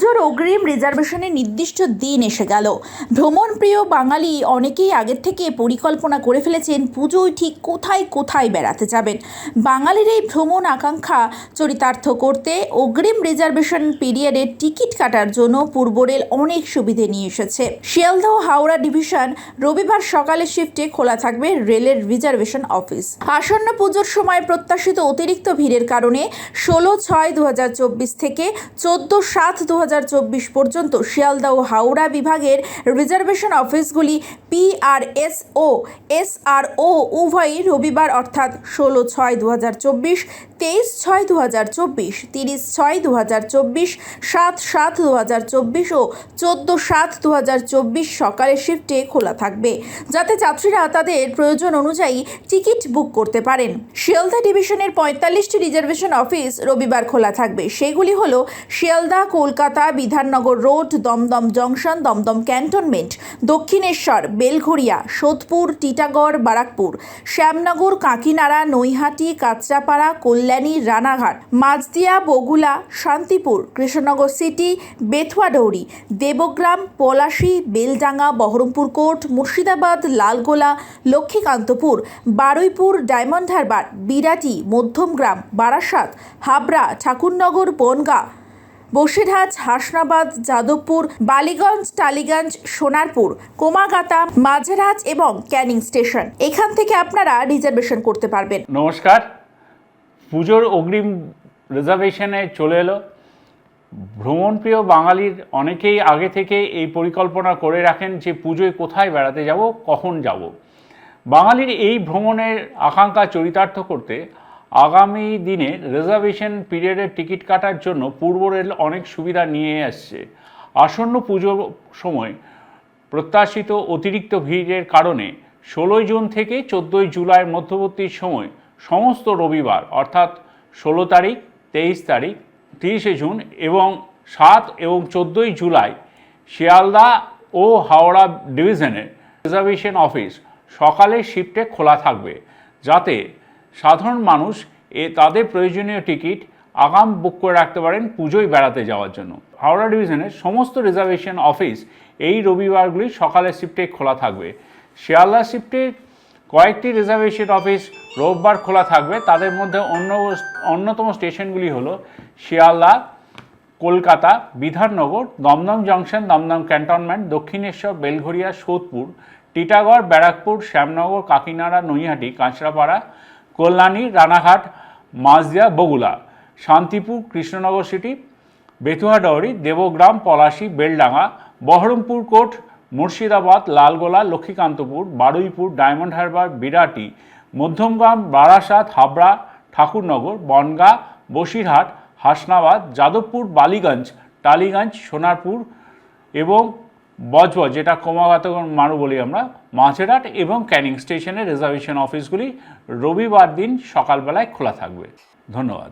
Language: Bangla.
পুজোর অগ্রিম রিজার্ভেশনের নির্দিষ্ট দিন এসে গেল। ভ্রমণপ্রিয় বাঙালি অনেকেই আগের থেকে পরিকল্পনা করে ফেলেছেন পুজোয় ঠিক কোথায় কোথায় বেড়াতে যাবেন। বাঙালির এই ভ্রমণ আকাঙ্ক্ষা চরিতার্থ করতে অগ্রিম রিজার্ভেশন পিরিয়ডের টিকিট কাটার জন্য পূর্ব রেল অনেক সুবিধে নিয়ে এসেছে। শিয়ালদহ হাওড়া ডিভিশন রবিবার সকালে শিফটে খোলা থাকবে রেলের রিজার্ভেশন অফিস। আসন্ন পুজোর সময় প্রত্যাশিত অতিরিক্ত ভিড়ের কারণে ষোলো ছয় দু থেকে চোদ্দ সাত দু পর্যন্ত শিয়ালদহ হাওড়া বিভাগের রিজার্ভেশন অফিসগুলি পিআরএস ও এসআরও উভয়ই রবিবার অর্থাৎ ষোলো ছয় দু হাজার চব্বিশ, তেইশ ছয় দু হাজার চব্বিশ, তিরিশ ছয় দু হাজার চব্বিশ, সাত সাত দু হাজার চব্বিশ ও চোদ্দ সাত দু হাজার চব্বিশ সকালের শিফটে খোলা থাকবে। যাতে যাত্রীরা তাদের প্রয়োজন অনুযায়ী টিকিট বুক করতে পারেন। শিয়ালদা ডিভিশনের পঁয়তাল্লিশটি রিজার্ভেশন অফিস রবিবার খোলা থাকবে। সেগুলি হলো Sealdah, Kolkata Bidhannagar road, Dum Dum junction, Dum Dum cantonment, Dakshineswar, Belgharia, Sodepur, Titagarh, Barrackpore, Shyamnagar, কাঁকিনাড়া, Naihati, Kanchrapara, Kalyani, Ranaghat, Majhdia, Bagula, Shantipur, Krishnanagar city Bethuadahari Debagram, Palashi, Beldanga, Baharampur court, Murshidabad, Lalgola, Lakshmikantapur, Baruipur, diamond Harbour, Birati, Madhyamgram, Barasat, Habra, Thakurnagar, Bongaon Basirhat, Hasnabad, Jadavpur, Ballygunge, Tollygunge, Sonarpur, Komagata, Majerhat এবং ক্যানিং স্টেশন। এখান থেকে আপনারা রিজার্ভেশন করতে পারবেন। নমস্কার। পুজোর অগ্রিম রিজার্ভেশনে চলে এলো। ভ্রমণপ্রিয় বাঙালির অনেকেই আগে থেকে এই পরিকল্পনা করে রাখেন যে পুজোয় কোথায় বেড়াতে যাব, কখন যাব। বাঙালির এই ভ্রমণের আকাঙ্ক্ষা চরিতার্থ করতে আগামী দিনে রিজার্ভেশন পিরিয়ডের টিকিট কাটার জন্য পূর্ব রেল অনেক সুবিধা নিয়ে আসছে আসন্ন পুজো সময় প্রত্যাশিত অতিরিক্ত ভিড়ের কারণে ষোলোই জুন থেকে চোদ্দোই জুলাইয়ের মধ্যবর্তী সময় সমস্ত রবিবার, অর্থাৎ ষোলো তারিখ, তেইশ তারিখ, তিরিশে জুন এবং সাত এবং চোদ্দোই জুলাই শিয়ালদা ও হাওড়া ডিভিশনের রিজার্ভেশন অফিস সকালের শিফটে খোলা থাকবে। যাতে সাধারণ মানুষ এ তাদের প্রয়োজনীয় টিকিট আগাম বুক করে রাখতে পারেন পুজোয় বেড়াতে যাওয়ার জন্য। হাওড়া ডিভিশনের সমস্ত রিজার্ভেশন অফিস এই রবিবারগুলি সকালের শিফটে খোলা থাকবে। শিয়ালদা শিফটে কয়েকটি রিজার্ভেশন অফিস রোববার খোলা থাকবে। তাদের মধ্যে অন্য অন্যতম স্টেশনগুলি হলো শিয়ালদা, কলকাতা, বিধাননগর, দমদম জংশন, দমদম ক্যান্টনমেন্ট, দক্ষিণেশ্বর বেলঘরিয়া সোদপুর, টিটাগড়, ব্যারাকপুর, শ্যামনগর, কাকিনাড়া, Naihati, Kanchrapara Kalyani, Ranaghat, Majhdia Bagula Shantipur, Krishnanagar city Bethuadahari Debagram, Palashi, Beldanga, Baharampur coat Murshidabad, Lalgola, Lakshmikantapur, Baruipur, diamond Harbour, Birati, Madhyamgram, Barasat, Habra, Thakurnagar, Bongaon, Basirhat, Hasnabad, Jadavpur, Ballygunge, Tollygunge, Sonarpur এবং বজবজ যেটা ক্রমাগত মারু বলি আমরা, মাঝেরহাট এবং ক্যানিং স্টেশনের রিজার্ভেশন অফিসগুলি রবিবার দিন সকালবেলায় খোলা থাকবে। ধন্যবাদ।